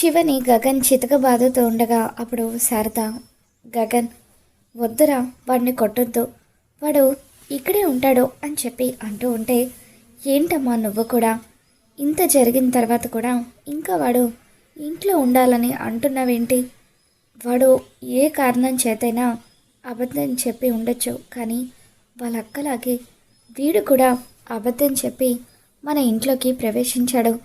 శివని గగన్ చితక బాధతో ఉండగా అప్పుడు శారద గగన్ వద్దురా వాడిని కొట్టొద్దు. వాడు ఇక్కడే ఉంటాడు అని చెప్పి అంటూ ఉంటే ఏంటమ్మా నువ్వు కూడా? ఇంత జరిగిన తర్వాత కూడా ఇంకా వాడు ఇంట్లో ఉండాలని అంటున్నావేంటి? వాడు ఏ కారణం చేతైనా అబద్ధం చెప్పి ఉండొచ్చు. కానీ వాళ్ళ అక్కలాగే వీడు కూడా అబద్ధం చెప్పి మన ఇంట్లోకి ప్రవేశించాడు.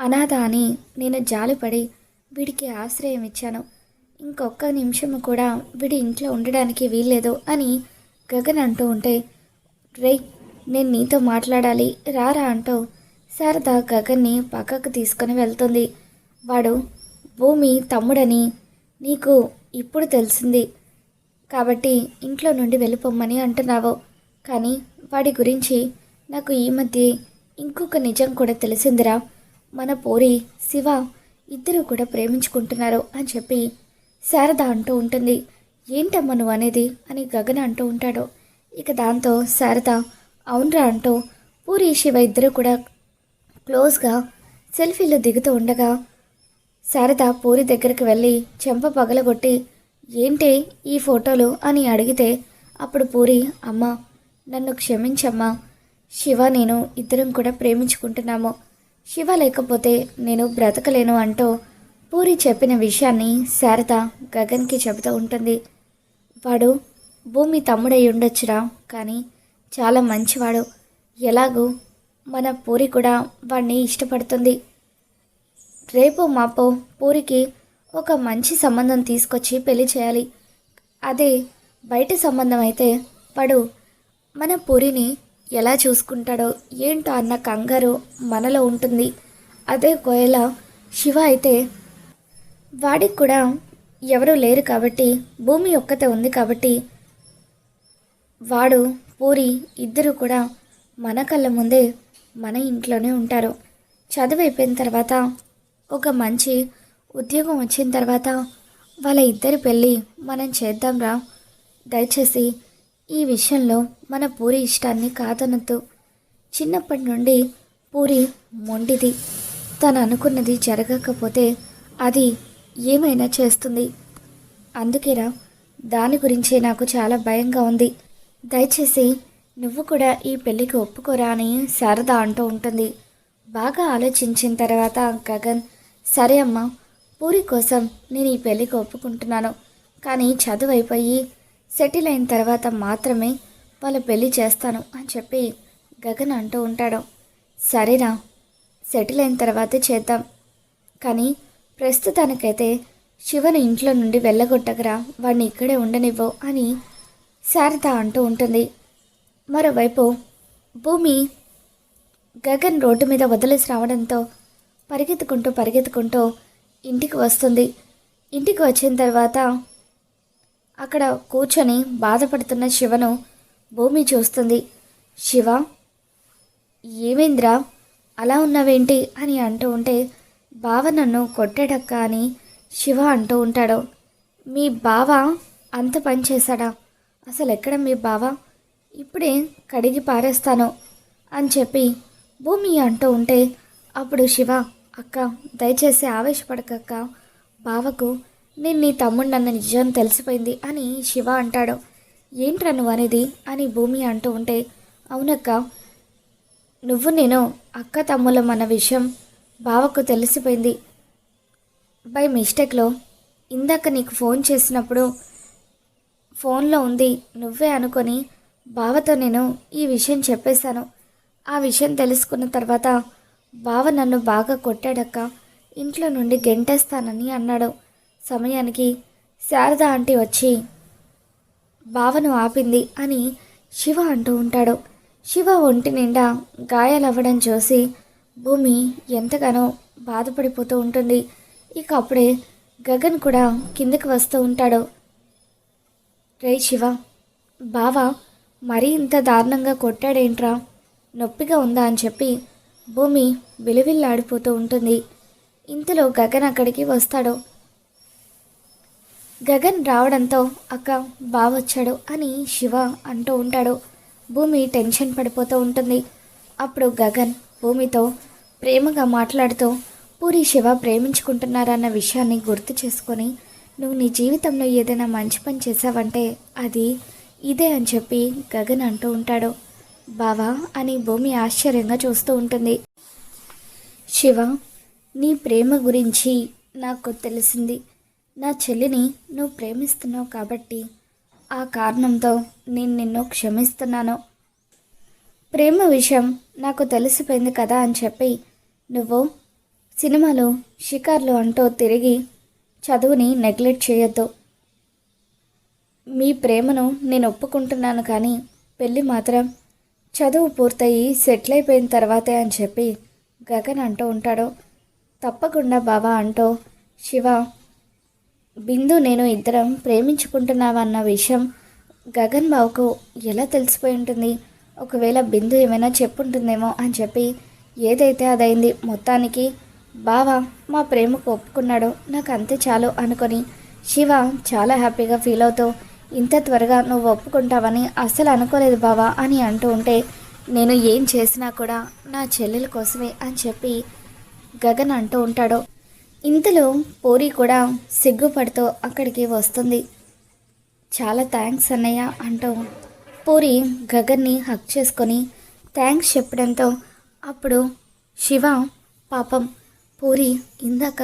అనాథ అని నేను జాలిపడి వీడికి ఆశ్రయం ఇచ్చాను. ఇంకొక నిమిషం కూడా వీడి ఇంట్లో ఉండడానికి వీల్లేదు అని గగన్ అంటూ ఉంటే రే నేను నీతో మాట్లాడాలి రారా అంటూ శారద గగన్ని పక్కకు తీసుకొని వెళ్తుంది. వాడు భూమి తమ్ముడని నీకు ఇప్పుడు తెలిసింది. కాబట్టి ఇంట్లో నుండి వెళ్ళిపోమ్మని అంటున్నావు. కానీ వాడి గురించి నాకు ఈ మధ్య ఇంకొక నిజం కూడా తెలిసిందిరా. మన పోరి శివ ఇద్దరు కూడా ప్రేమించుకుంటున్నారు అని చెప్పి శారద అంటూ ఉంటుంది. ఏంటమ్మా నువ్వు అనేది? అని గగన్ అంటూ ఉంటాడు. ఇక దాంతో శారద అవునరా అంటూ పూరి శివ ఇద్దరు కూడా క్లోజ్గా సెల్ఫీలు దిగుతూ ఉండగా శారద పూరి దగ్గరికి వెళ్ళి చెంప పగలగొట్టి ఏంటి ఈ ఫోటోలు? అని అడిగితే అప్పుడు పూరి అమ్మ నన్ను క్షమించమ్మా. శివ నేను ఇద్దరం కూడా ప్రేమించుకుంటున్నాము. శివ లేకపోతే నేను బ్రతకలేను అంటూ పూరి చెప్పిన విషయాన్ని శారద గగన్కి చెబుతూ ఉంటుంది. వాడు భూమి తమ్ముడై ఉండొచ్చురా కానీ చాలా మంచివాడు. ఎలాగూ మన పూరి కూడా వాడిని ఇష్టపడుతుంది. రేపు మాపో పూరికి ఒక మంచి సంబంధం తీసుకొచ్చి పెళ్ళి చేయాలి. అదే బయట సంబంధం అయితే పడు మన పూరిని ఎలా చూసుకుంటాడో ఏంటో అన్న కంగారు మనలో ఉంటుంది. అదే కోయల శివ అయితే వాడికి కూడా ఎవరూ లేరు కాబట్టి భూమి ఒక్కతే ఉంది కాబట్టి వాడు పూరి ఇద్దరు కూడా మన కళ్ళ ముందే మన ఇంట్లోనే ఉంటారు. చదువు అయిపోయిన తర్వాత ఒక మంచి ఉద్యోగం వచ్చిన తర్వాత వాళ్ళ ఇద్దరి పెళ్ళి మనం చేద్దాంరా? దయచేసి ఈ విషయంలో మన పూరి ఇష్టాన్ని కాదనద్దు. చిన్నప్పటి నుండి పూరి మొండిది. తను అనుకున్నది జరగకపోతే అది ఏమైనా చేస్తుంది. అందుకేనా దాని గురించి నాకు చాలా భయంగా ఉంది. దయచేసి నువ్వు కూడా ఈ పెళ్ళికి ఒప్పుకోరా అని శారద అంటూ ఉంటుంది. బాగా ఆలోచించిన తర్వాత గగన్ సరే అమ్మా పూరి కోసం నేను ఈ పెళ్ళికి ఒప్పుకుంటున్నాను. కానీ చదువు అయిపోయి సెటిల్ అయిన తర్వాత మాత్రమే వాళ్ళ పెళ్ళి చేస్తాను అని చెప్పి గగన్ అంటూ ఉంటాడు. సరేనా సెటిల్ అయిన తర్వాతే చేద్దాం. కానీ ప్రస్తుతానికైతే శివను ఇంట్లో నుండి వెళ్ళగొట్టగరా వాడిని ఇక్కడే ఉండనివ్వు అని శారద అంటూ ఉంటుంది. మరోవైపు భూమి గగన్ రోడ్డు మీద వదిలేసి రావడంతో పరిగెత్తుకుంటూ పరిగెత్తుకుంటూ ఇంటికి వస్తుంది. ఇంటికి వచ్చిన తర్వాత అక్కడ కూర్చొని బాధపడుతున్న శివను భూమి చూస్తుంది. శివ ఏమేంద్రా అలా ఉన్నావేంటి? అని అంటూ ఉంటే బావ నన్ను కొట్టాడక్క అని శివ అంటూ ఉంటాడు. మీ బావ అంత పని చేశాడా? అసలు ఎక్కడ మీ బావ? ఇప్పుడే కడిగి పారేస్తాను అని చెప్పి భూమి అంటూ ఉంటే అప్పుడు శివ అక్క దయచేసి ఆవేశపడకక్క బావకు నేను నీ తమ్ముడు నన్న నిజం తెలిసిపోయింది అని శివ అంటాడు. ఏంట్రా నువ్వు అనేది? అని భూమి అంటూ ఉంటే అవునక్క నువ్వు నేను అక్క తమ్ముళ్ళం అన్న విషయం బావకు తెలిసిపోయింది. బై మిస్టేక్లో ఇందాక నీకు ఫోన్ చేసినప్పుడు ఫోన్లో ఉంది నువ్వే అనుకొని బావతో నేను ఈ విషయం చెప్పేశాను. ఆ విషయం తెలుసుకున్న తర్వాత బావ నన్ను బాగా కొట్టాడక్క. ఇంట్లో నుండి గెంటేస్తానని అన్నాడు. సమయానికి శారద ఆంటీ వచ్చి బావను ఆపింది అని శివ అంటూ ఉంటాడు. శివ ఒంటి నిండా గాయాలవ్వడం చూసి భూమి ఎంతగానో బాధపడిపోతూ ఉంటుంది. ఇక అప్పుడే గగన్ కూడా కిందకి వస్తూ ఉంటాడు. రే శివ బావ మరీ ఇంత దారుణంగా కొట్టాడేంట్రా? నొప్పిగా ఉందా? అని చెప్పి భూమి విలువిల్లాడిపోతూ ఉంటుంది. ఇంతలో గగన్ అక్కడికి వస్తాడు. గగన్ రావడంతో అక్క బావొచ్చాడు అని శివ అంటూ ఉంటాడు. భూమి టెన్షన్ పడిపోతూ ఉంటుంది. అప్పుడు గగన్ భూమితో ప్రేమగా మాట్లాడుతూ పూరి శివ ప్రేమించుకుంటున్నారన్న విషయాన్ని గుర్తు చేసుకొని నువ్వు నీ జీవితంలో ఏదైనా మంచి పని చేసావంటే అది ఇదే అని చెప్పి గగన్ అంటూ ఉంటాడు. బావా అని భూమి ఆశ్చర్యంగా చూస్తూ ఉంటుంది. శివ నీ ప్రేమ గురించి నాకు తెలిసింది. నా చెల్లిని నువ్వు ప్రేమిస్తున్నావు కాబట్టి ఆ కారణంతో నేను నిన్ను క్షమిస్తున్నాను. ప్రేమ విషయం నాకు తెలిసిపోయింది కదా అని చెప్పి నువ్వు సినిమాలు షికార్లు అంటూ తిరిగి చదువుని నెగ్లెక్ట్ చేయొద్దు. మీ ప్రేమను నేను ఒప్పుకుంటున్నాను కానీ పెళ్ళి మాత్రం చదువు పూర్తయి సెటిల్ అయిపోయిన తర్వాతే అని చెప్పి గగన్ అంటూ ఉంటాడు. తప్పకుండా బావా అంటూ శివ బిందు నేను ఇద్దరం ప్రేమించుకుంటున్నామన్న విషయం గగన్ బావుకు ఎలా తెలిసిపోయి ఉంటుంది? ఒకవేళ బిందు ఏమైనా చెప్పుంటుందేమో అని చెప్పి ఏదైతే అదైంది మొత్తానికి బావ మా ప్రేమకు ఒప్పుకున్నాడు. నాకు అంతే చాలు అనుకొని శివ చాలా హ్యాపీగా ఫీల్ అవుతూ ఇంత త్వరగా నువ్వు ఒప్పుకుంటావని అస్సలు అనుకోలేదు బావా అని అంటూ ఉంటే నేను ఏం చేసినా కూడా నా చెల్లెల కోసమే అని చెప్పి గగన్ అంటూ ఉంటాడు. ఇంతలో పూరి కూడా సిగ్గుపడుతూ అక్కడికి వస్తుంది. చాలా థ్యాంక్స్ అన్నయ్య అంటూ పూరి గగన్ని హక్ చేసుకొని థ్యాంక్స్ చెప్పడంతో అప్పుడు శివ పాపం పూరి ఇందాక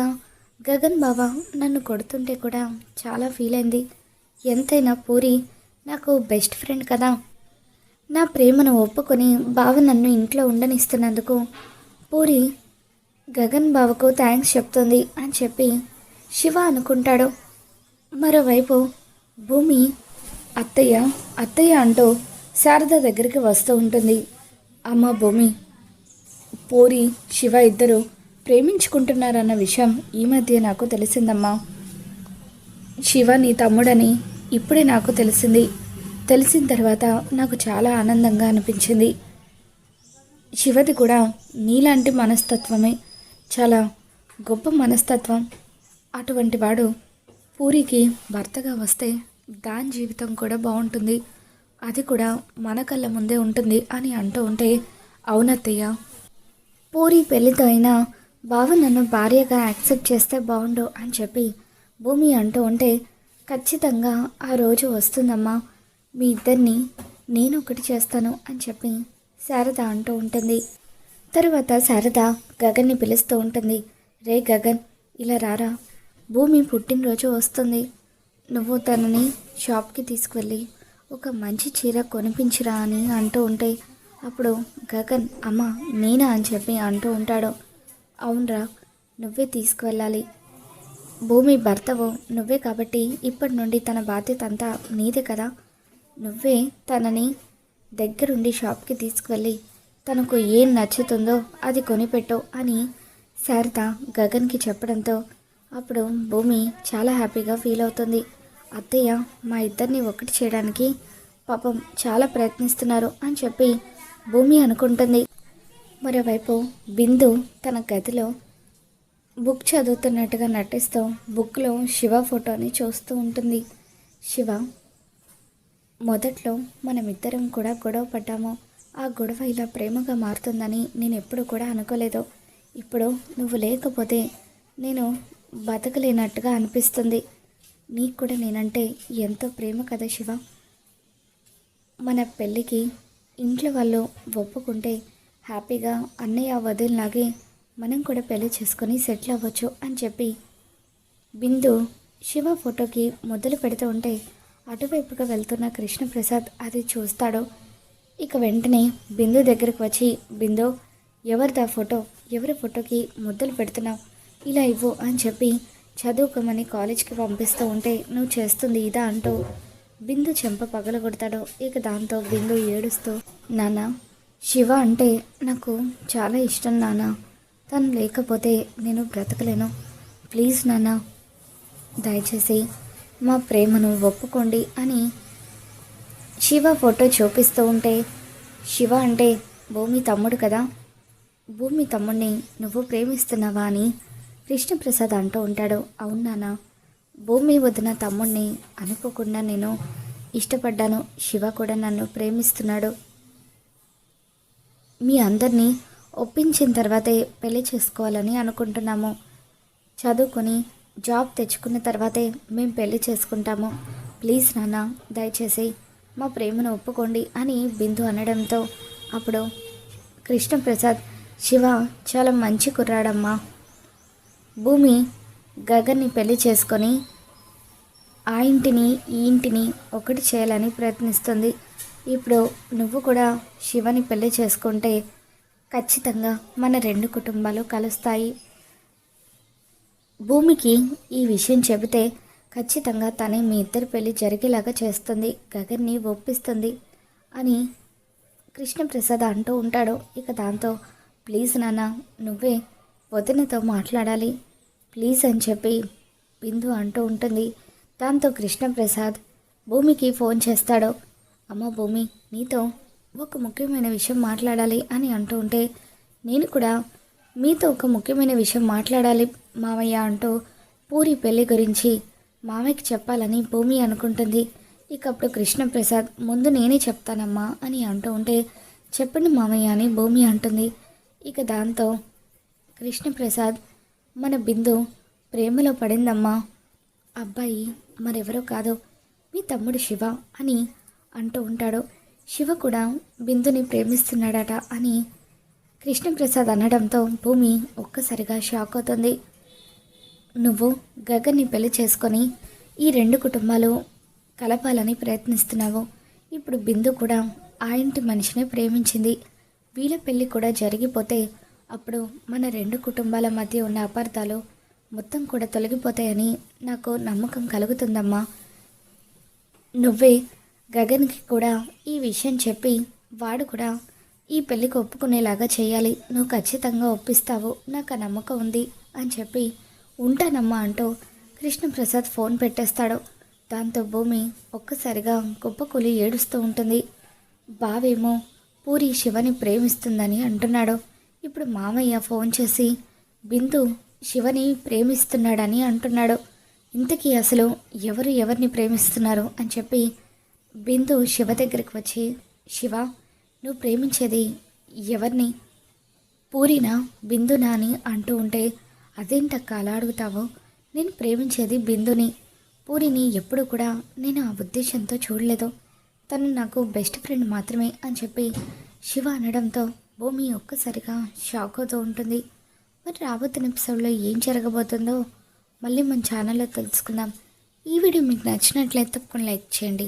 గగన్ బాబా నన్ను కొడుతుంటే కూడా చాలా ఫీల్ అయింది. ఎంతైనా పూరి నాకు బెస్ట్ ఫ్రెండ్ కదా. నా ప్రేమను ఒప్పుకొని బావ నన్ను ఇంట్లో ఉండనిస్తున్నందుకు పూరి గగన్ బావకు థ్యాంక్స్ చెప్తుంది అని చెప్పి శివ అనుకుంటాడు. మరోవైపు భూమి అత్తయ్య అత్తయ్య అంటూ శారద దగ్గరికి వస్తూ ఉంటుంది. అమ్మ భూమి పూరి శివ ఇద్దరు ప్రేమించుకుంటున్నారన్న విషయం ఈ మధ్య నాకు తెలిసిందమ్మా. శివ నీ తమ్ముడని ఇప్పుడే నాకు తెలిసింది. తెలిసిన తర్వాత నాకు చాలా ఆనందంగా అనిపించింది. శివది కూడా నీలాంటి మనస్తత్వమే. చాలా గొప్ప మనస్తత్వం. అటువంటి వాడు పూరికి భర్తగా వస్తే దాని జీవితం కూడా బాగుంటుంది. అది కూడా మన కళ్ళ ముందే ఉంటుంది అని అంటూ ఉంటే అవునత్తయ్య. పూరి పెళ్ళితో అయినా బావ నన్ను భార్యగా యాక్సెప్ట్ చేస్తే బాగుండు అని చెప్పి భూమి అంటూ ఉంటే ఖచ్చితంగా ఆ రోజు వస్తుందమ్మా. మీ ఇద్దరిని నేను ఒకటి చేస్తాను అని చెప్పి శారద అంటూ ఉంటుంది. తరువాత శారద గగన్ని పిలుస్తూ ఉంటుంది. రే గగన్ ఇలా రారా? భూమి పుట్టినరోజు వస్తుంది. నువ్వు తనని షాప్కి తీసుకువెళ్ళి ఒక మంచి చీర కొనిపించిరా అని అంటూ ఉంటే అప్పుడు గగన్ అమ్మ నేనా? అని చెప్పి అంటూ ఉంటాడు. అవునరా నువ్వే తీసుకువెళ్ళాలి. భూమి భర్తవు నువ్వే కాబట్టి ఇప్పటి నుండి తన బాధ్యత అంతా నీదే కదా. నువ్వే తనని దగ్గరుండి షాప్కి తీసుకువెళ్ళి తనకు ఏం నచ్చుతుందో అది కొనిపెట్టు అని శారద గగన్కి చెప్పడంతో అప్పుడు భూమి చాలా హ్యాపీగా ఫీల్ అవుతుంది. అత్తయ్య మా ఇద్దరిని ఒకటి చేయడానికి పాపం చాలా ప్రయత్నిస్తున్నారు అని చెప్పి భూమి అనుకుంటుంది. మరోవైపు బిందు తన గదిలో బుక్ చదువుతున్నట్టుగా నటిస్తూ బుక్లో శివ ఫోటోని చూస్తూ ఉంటుంది. శివ మొదట్లో మనమిద్దరం కూడా గొడవ పడ్డాము. ఆ గొడవ ఇలా ప్రేమగా మారుతుందని నేను ఎప్పుడు కూడా అనుకోలేదు. ఇప్పుడు నువ్వు లేకపోతే నేను బతకలేనట్టుగా అనిపిస్తుంది. నీకు కూడా నేనంటే ఎంతో ప్రేమ కదా శివ. మన పెళ్ళికి ఇంట్లో వాళ్ళు ఒప్పుకుంటే హ్యాపీగా అన్నయ్య వదిలిలాగే మనం కూడా పెళ్ళి చేసుకొని సెటిల్ అవ్వచ్చు అని చెప్పి బిందు శివ ఫోటోకి మొదలు పెడుతూ ఉంటే అటువైపుగా వెళ్తున్న కృష్ణప్రసాద్ అది చూస్తాడు. ఇక వెంటనే బిందు దగ్గరకు వచ్చి బిందు ఎవరిదా ఫోటో? ఎవరి ఫోటోకి ముద్దలు పెడుతున్నావు? ఇలా ఇవ్వు అని చెప్పి చదువుకోమని కాలేజ్కి పంపిస్తూ ఉంటే నువ్వు చేస్తుంది ఇదా అంటూ బిందు చెంప పగలగొడతాడు. ఇక దాంతో బిందు ఏడుస్తూ నాన్న శివ అంటే నాకు చాలా ఇష్టం నాన్న. తను లేకపోతే నేను బ్రతకలేను. ప్లీజ్ నాన్న దయచేసి మా ప్రేమను ఒప్పుకోండి అని శివ ఫోటో చూపిస్తూ ఉంటే శివ అంటే భూమి తమ్ముడు కదా. భూమి తమ్ముడిని నువ్వు ప్రేమిస్తున్నావా అని కృష్ణప్రసాద్ అంటూ ఉంటాడు. అవును భూమి వదిన తమ్ముడిని అనుకోకుండా నేను ఇష్టపడ్డాను. శివ కూడా నన్ను ప్రేమిస్తున్నాడు. మీ అందరినీ ఒప్పించిన తర్వాతే పెళ్ళి చేసుకోవాలని అనుకుంటున్నాము. చదువుకొని జాబ్ తెచ్చుకున్న తర్వాతే మేము పెళ్ళి చేసుకుంటాము. ప్లీజ్ నాన్న దయచేసి మా ప్రేమను ఒప్పుకోండి అని బిందు అనడంతో అప్పుడు కృష్ణప్రసాద్ శివ చాలా మంచి కుర్రాడమ్మా. భూమి గగన్ని పెళ్ళి చేసుకొని ఆ ఇంటిని ఈ ఇంటిని ఒకటి చేయాలని ప్రయత్నిస్తుంది. ఇప్పుడు నువ్వు కూడా శివని పెళ్ళి చేసుకుంటే ఖచ్చితంగా మన రెండు కుటుంబాలు కలుస్తాయి. భూమికి ఈ విషయం చెబితే ఖచ్చితంగా తనే మీ ఇద్దరి పెళ్ళి జరిగేలాగా చేస్తుంది. గగన్ని ఒప్పిస్తుంది అని కృష్ణప్రసాద్ అంటూ ఉంటాడు. ఇక దాంతో ప్లీజ్ నాన్న నువ్వే వదినతో మాట్లాడాలి. ప్లీజ్ అని చెప్పి బిందు అంటూ ఉంటుంది. దాంతో కృష్ణప్రసాద్ భూమికి ఫోన్ చేస్తాడు. అమ్మ భూమి నీతో ఒక ముఖ్యమైన విషయం మాట్లాడాలి అని అంటూ ఉంటే నేను కూడా మీతో ఒక ముఖ్యమైన విషయం మాట్లాడాలి మామయ్య అంటూ పూరి పెళ్ళి గురించి మామయ్యకి చెప్పాలని భూమి అనుకుంటుంది. ఇక అప్పుడు కృష్ణప్రసాద్ ముందు నేనే చెప్తానమ్మా అని అంటూ ఉంటే చెప్పండి మామయ్య అని భూమి అంటుంది. ఇక దాంతో కృష్ణప్రసాద్ మన బిందు ప్రేమలో పడిందమ్మా. అబ్బాయి మరెవరో కాదు మీ తమ్ముడు శివ అని అంటూ ఉంటాడు. శివ కూడా బిందుని ప్రేమిస్తున్నాడట అని కృష్ణప్రసాద్ అనడంతో భూమి ఒక్కసారిగా షాక్ అవుతుంది. నువ్వు గగన్ని పెళ్ళి చేసుకొని ఈ రెండు కుటుంబాలు కలపాలని ప్రయత్నిస్తున్నావు. ఇప్పుడు బిందు కూడా ఆ ఇంటి మనిషిని ప్రేమించింది. వీళ్ళ పెళ్ళి కూడా జరిగిపోతే అప్పుడు మన రెండు కుటుంబాల మధ్య ఉన్న అపార్థాలు మొత్తం కూడా తొలగిపోతాయని నాకు నమ్మకం కలుగుతుందమ్మా. నువ్వే గగన్కి కూడా ఈ విషయం చెప్పి వాడు కూడా ఈ పెళ్ళికి ఒప్పుకునేలాగా చేయాలి. నువ్వు ఖచ్చితంగా ఒప్పిస్తావు. నాకు ఆ నమ్మకం ఉంది అని చెప్పి ఉంటానమ్మా అంటూ కృష్ణప్రసాద్ ఫోన్ పెట్టేస్తాడు. దాంతో భూమి ఒక్కసారిగా కుప్పకూలి ఏడుస్తూ ఉంటుంది. బావేమో పూరి శివని ప్రేమిస్తుందని అంటున్నాడు. ఇప్పుడు మామయ్య ఫోన్ చేసి బిందు శివని ప్రేమిస్తున్నాడని అంటున్నాడు. ఇంతకీ అసలు ఎవరు ఎవరిని ప్రేమిస్తున్నారు? అని చెప్పి బిందు శివ దగ్గరికి వచ్చి శివ నువ్వు ప్రేమించేది ఎవరిని? పూరినా బిందునా అని అంటూ ఉంటే అదేంటక్క అలా అడుగుతావో? నేను ప్రేమించేది బిందుని. పూరిని ఎప్పుడు కూడా నేను ఆ ఉద్దేశంతో చూడలేదు. తను నాకు బెస్ట్ ఫ్రెండ్ మాత్రమే అని చెప్పి శివ అనడంతో భూమి ఒక్కసారిగా షాక్ అవుతూ ఉంటుంది. మరి రాబోతున్న ఎపిసోడ్లో ఏం జరగబోతుందో మళ్ళీ మన ఛానల్లో తెలుసుకుందాం. ఈ వీడియో మీకు నచ్చినట్లయితే తప్పకుండా లైక్ చేయండి.